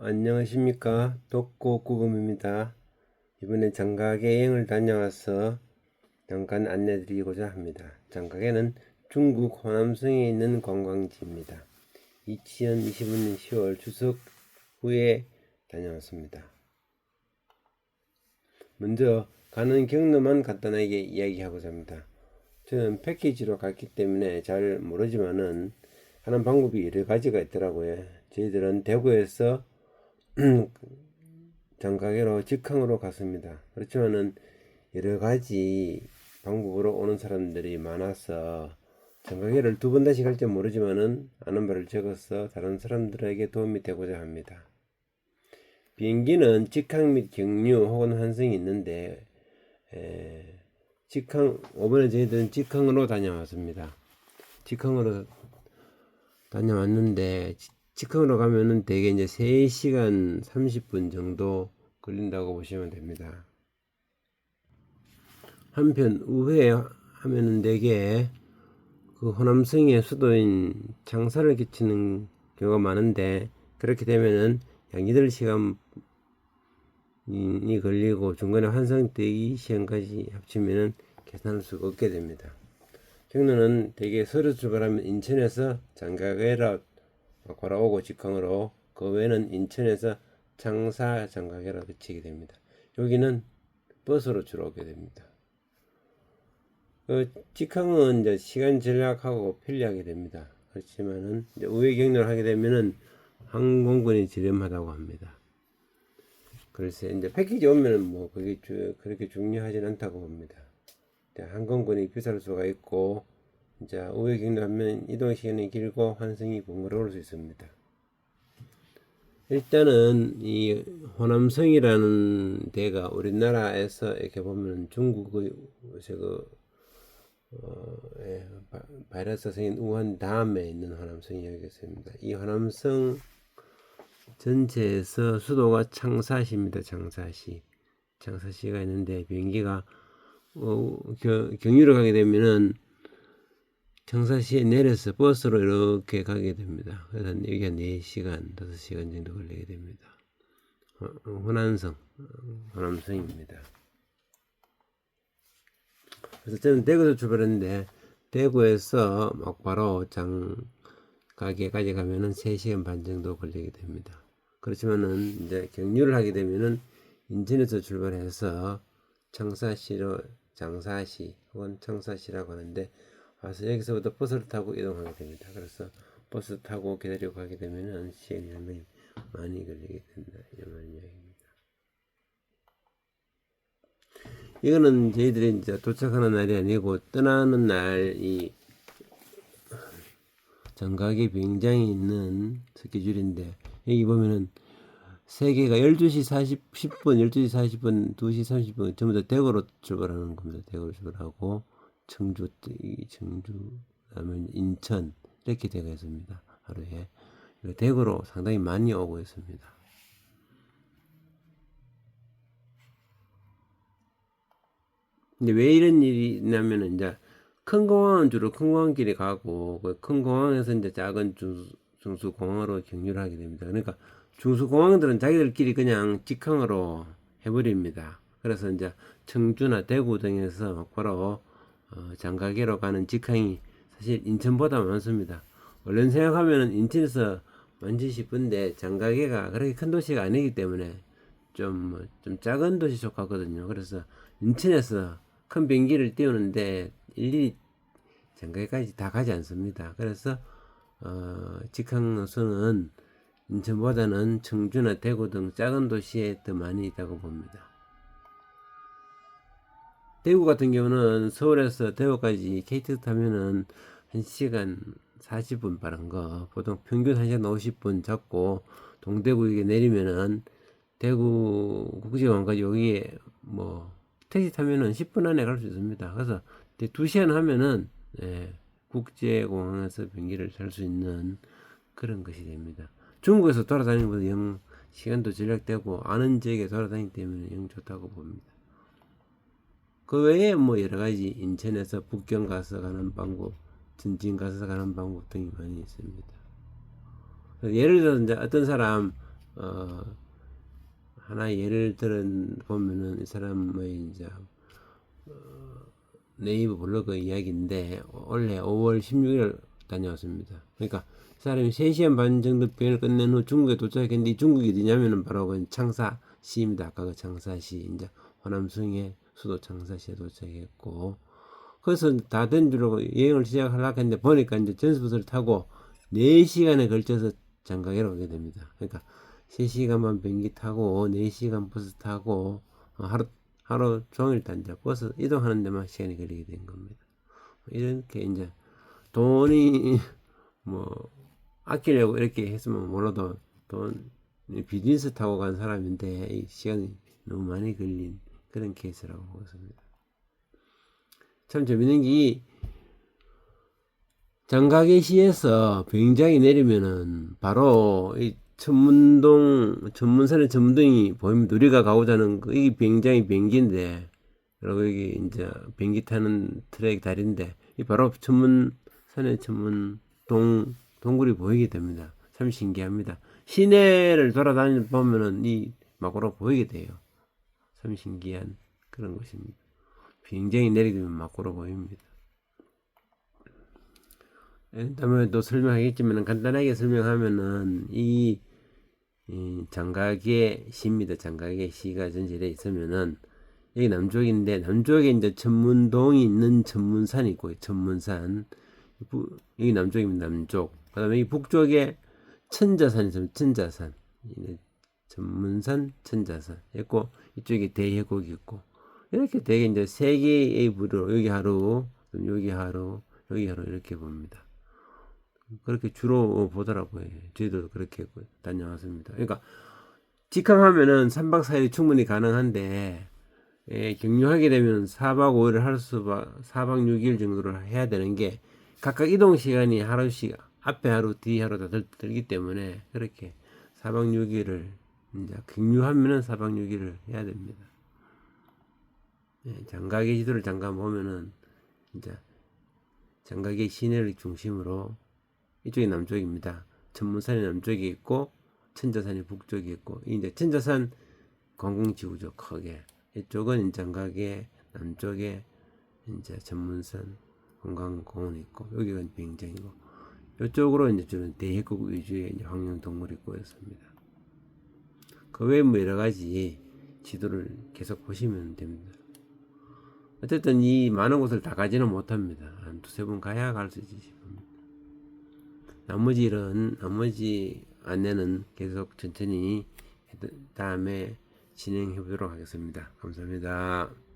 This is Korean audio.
안녕하십니까 독고구금입니다. 이번에 장가게 여행을 다녀와서 잠깐 안내 드리고자 합니다. 장가게는 중국 호남성에 있는 관광지입니다. 2025년 10월 추석 후에 다녀왔습니다. 먼저 가는 경로만 간단하게 이야기하고자 합니다. 저는 패키지로 갔기 때문에 잘 모르지만은 하는 방법이 여러 가지가 있더라고요. 저희들은 대구에서 장가게로 직항으로 갔습니다. 그렇지만은 여러 가지 방법으로 오는 사람들이 많아서 장가게를 두 번 다시 갈지 모르지만은 아는 바를 적어서 다른 사람들에게 도움이 되고자 합니다. 비행기는 직항 및 경유 혹은 환승이 있는데 에, 직항 이번에 저희들은 직항으로 다녀왔습니다. 직항으로 다녀왔는데 지- 직항으로 가면은 대개 이제 3시간 30분 정도 걸린다고 보시면 됩니다. 한편 우회 하면은 대개 그 호남성의 수도인 장사를 끼치는 경우가 많은데 그렇게 되면은 양기들 시간이 걸리고 중간에 환승되기 시간까지 합치면은 계산할 수가 없게 됩니다. 경로는 대개 서울 출발하면 인천에서 장가게로 걸어오고 직항으로 그 외에는 인천에서 장사 장가게로 그치게 됩니다. 여기는 버스로 주로 오게 됩니다. 그 직항은 이제 시간 절약하고 편리하게 됩니다. 그렇지만은 우회 경로를 하게 되면은 항공권이 저렴하다고 합니다. 그래서 이제 패키지 오면은 뭐 그게 주, 그렇게 중요하진 않다고 봅니다. 항공권이 비쌀 수가 있고 이제 우회 경로 하면 이동 시간이 길고 환승이 번거로울 수 있습니다. 일단은 이 호남성이라는 데가 우리나라에서 이렇게 보면 중국의 그 어, 예, 바- 바이러스 생긴 우한 다음에 있는 호남성이 여기 있습니다. 이 호남성 전체에서 수도가 창사시입니다. 창사시. 창사시가 있는데 비행기가 어, 겨, 경유를 가게 되면은 청사시에 내려서 버스로 이렇게 가게 됩니다. 그래서 여기 한 4시간, 5시간 정도 걸리게 됩니다. 호남성, 어, 호남성입니다. 그래서 저는 대구에서 출발했는데 대구에서 막 바로 장 가게까지 가면은 3시간 반 정도 걸리게 됩니다. 그렇지만은 이제 경유를 하게 되면은 인천에서 출발해서 청사시로 장사시 혹은 청사시라고 하는데 와서 여기서부터 버스를 타고 이동하게 됩니다. 그래서 버스 타고 기다리고 가게 되면은 시간이 상당히 많이 걸리게 된다. 이런 이야기입니다. 이거는 저희들이 이제 도착하는 날이 아니고 떠나는 날이 정각의 비행장에 있는 스케줄인데 여기 보면은 세 개가 12시 40, 10분, 12시 40분, 2시 30분 전부 다 대구로 출발하는 겁니다. 대구로 출발하고 청주, 이 청주, 그다음에 인천 이렇게 되어 있습니다. 하루에 대구로 상당히 많이 오고 있습니다. 근데 왜 이런 일이 있냐면은 이제 큰 공항은 주로 큰 공항끼리 가고 그 큰 공항에서 이제 작은 중수, 중수 공항으로 경유를 하게 됩니다. 그러니까 중수 공항들은 자기들끼리 그냥 직항으로 해버립니다. 그래서 이제 청주나 대구 등에서 바로 어, 장가게로 가는 직항이 사실 인천보다 많습니다. 원래 생각하면 인천에서 많지 싶은데 장가게가 그렇게 큰 도시가 아니기 때문에 좀, 뭐좀 작은 도시 속하거든요. 그래서 인천에서 큰 비행기를 띄우는데 일일이 장가게까지 다 가지 않습니다. 그래서 어, 직항 노선은 인천보다는 청주나 대구 등 작은 도시에 더 많이 있다고 봅니다. 대구 같은 경우는 서울에서 대구까지 KTX 타면은 1시간 40분 빠른 거, 보통 평균 1시간 50분 잡고 동대구역에 내리면은 대구 국제공항까지 여기에 뭐 택시 타면은 10분 안에 갈 수 있습니다. 그래서 2시간 하면은 예, 국제공항에서 비행기를 탈 수 있는 그런 것이 됩니다. 중국에서 돌아다니는 것보다 영 시간도 절약되고 아는 지역에 돌아다니기 때문에 영 좋다고 봅니다. 그 외에 뭐 여러 가지 인천에서 북경 가서 가는 방법, 전진 가서 가는 방법 등이 많이 있습니다. 예를 들어서 이제 어떤 사람 어, 하나의 예를 들어 보면은 이 사람의 이제 어, 네이버 블로그 이야기인데 원래 5월 16일 다녀왔습니다. 그러니까 이 사람이 3시간 반 정도 비행을 끝낸 후 중국에 도착했는데 이 중국이 어디냐면은 바로 그 창사 시입니다. 아까 그 창사시 이제 호남성의 수도 창사시에 도착했고 그래서 다된 줄로 여행을 시작하려고 했는데 보니까 이제 전스버스를 타고 4시간에 걸쳐서 장가게로 가게 됩니다. 그러니까 3시간만 비행기 타고 4시간 버스 타고 어, 하루 하루 종일 다 이제 버스 이동하는 데만 시간이 걸리게 된 겁니다. 이렇게 이제 돈이 뭐 아끼려고 이렇게 했으면 몰라도 돈 비즈니스 타고 간 사람인데 이 시간이 너무 많이 걸린 그런 케이스라고 보습니다. 참 재밌는 게 장가계 시에서 병장이 내리면은 바로 이 천문동 천문산의 천문동이 보이면 우리가 가고자 하는 그 이게 병장이 비행기인데 그리고 여기 이제 비행기 타는 트랙 다리인데 이 바로 천문산의 천문동 동굴이 보이게 됩니다. 참 신기합니다. 시내를 돌아다니 보면은 이 마구로 보이게 돼요. 참 신기한 그런 것입니다. 비행장이 내리게 되면 마구로 보입니다. 예, 다음에 또 설명하겠지만 간단하게 설명하면은 이, 이 장가계 시입니다. 장가계 시가 전제되어 있으면은 여기 남쪽인데 남쪽에 이제 천문동이 있는 천문산이 있고 천문산 부, 여기 남쪽입니다. 남쪽. 그다음에 이 북쪽에 천자산이 있으면 천자산. 천문산, 천자산 있고 이쪽에 대해곡이 있고 이렇게 되게 이제 세 개의 부로 여기 하루, 여기 하루, 여기 하루 이렇게 봅니다. 그렇게 주로 보더라고요. 저희도 그렇게 다녀왔습니다. 그러니까 직항하면은 3박 4일이 충분히 가능한데 예, 경유하게 되면 4박 5일을 할 수밖 4박 6일 정도를 해야 되는 게 각각 이동 시간이 하루씩 앞에 하루 뒤 하루 다 들, 들기 때문에 그렇게 4박 6일을 이제 경유하면은 4박 6일을 해야 됩니다. 예, 장가계 지도를 잠깐 보면은 이제 장가계 시내를 중심으로 이쪽이 남쪽입니다. 천문산이 남쪽에 있고 천자산이 북쪽에 있고 이제 천자산 관광지구죠 크게 이쪽은 장가계 남쪽에 이제 전문산 관광공원이 있고 여기가 비행장이고 이쪽으로 이제 주는 대해국 위주의 이제 황룡 동물이 꼬였습니다. 그 외에 뭐 여러 가지 지도를 계속 보시면 됩니다. 어쨌든 이 많은 곳을 다 가지는 못합니다. 한 두세 번 가야 갈 수 있지 싶습니다. 나머지 일은, 나머지 안내는 계속 천천히 다음에 진행해 보도록 하겠습니다. 감사합니다.